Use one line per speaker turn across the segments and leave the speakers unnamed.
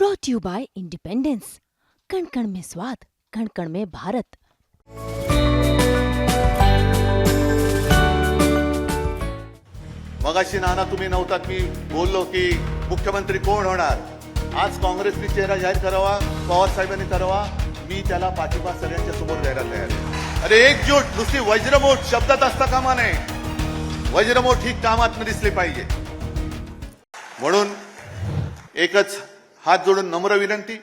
Brought you by independence कण कण में स्वाद कण कण में भारत
मगाशी नाना तुम्ही नव्हतात मी बोललो की मुख्यमंत्री कोण होणार? आज काँग्रेसने चेहरा जाहीर करावा पवार साहेबांनी करावा मी त्याला पाठिंबा सगळ्यांच्या समोर द्यायला तयार आहे. अरे एकजूट नुसती वज्रमोठ शब्दात असता कामा नये. वज्रमोठ ही कामात दिसली पाहिजे. म्हणून एकच हात जोडून नम्र विनंती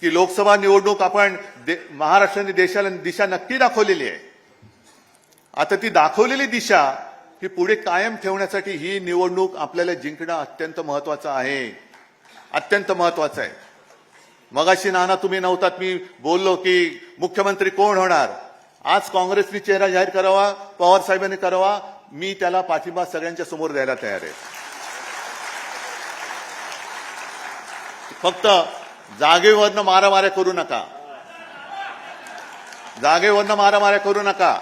की लोकसभा निवडणूक आपण दे- महाराष्ट्राने देशाला दिशा नक्की दाखवलेली आहे. आता ती दाखवलेली दिशा ही पुढे कायम ठेवण्यासाठी ही निवडणूक आपल्याला जिंकणं अत्यंत महत्वाचं आहे. अत्यंत महत्वाचं आहे. मगाशी नाना तुम्ही नव्हतात मी बोललो की मुख्यमंत्री कोण होणार? आज काँग्रेसने चेहरा जाहीर करावा पवार साहेबांनी करावा मी त्याला पाठिंबा सगळ्यांच्या समोर द्यायला तयार आहे. फक्त जागेवरनं मारामाऱ्या करू नका. जागेवरनं मारामाऱ्या करू नका.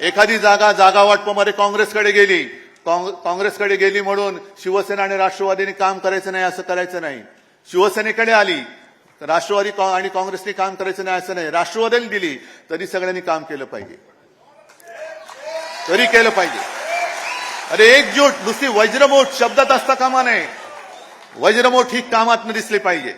एखादी जागा जागा वाटपामध्ये काँग्रेसकडे गेली. काँग्रेसकडे गेली म्हणून शिवसेना आणि राष्ट्रवादीने काम करायचं नाही असं करायचं नाही. शिवसेनेकडे आली तर राष्ट्रवादी आणि काँग्रेसने काम करायचं नाही असं नाही. राष्ट्रवादीने दिली तरी सगळ्यांनी काम केलं पाहिजे. तरी केलं पाहिजे. अरे एकजूट नुसती वज्रमोठ शब्दात असता कामा नये. वज्रमोठ ही कामात दिसली पाहिजे